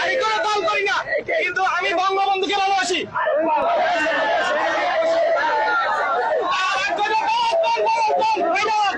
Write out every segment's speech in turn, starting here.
আমি কোনো দল করি না কিন্তু আমি বঙ্গবন্ধুকে ভালোবাসি আর কোনো দল, দল, দল, দল, দল, দল।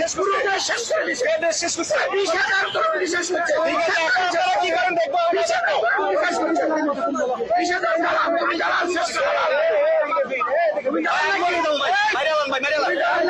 শেষ করছে? ঠিক আছে, এখন আপনারা কি করেন দেখব আমরা দেখব। মারিয়া লান ভাই,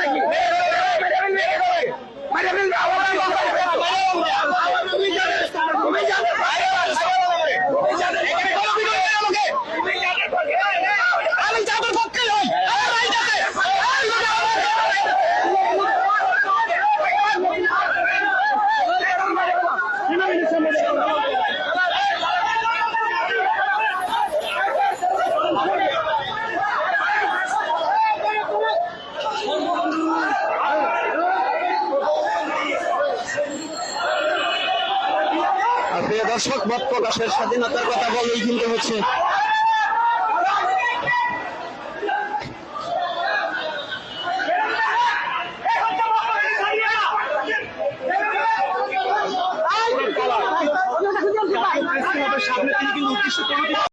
প্রিয় দর্শক মত প্রকাশের স্বাধীনতার কথা বলেই কিন্তু হচ্ছে। সামনে তিনি কিন্তু উদ্দেশ্য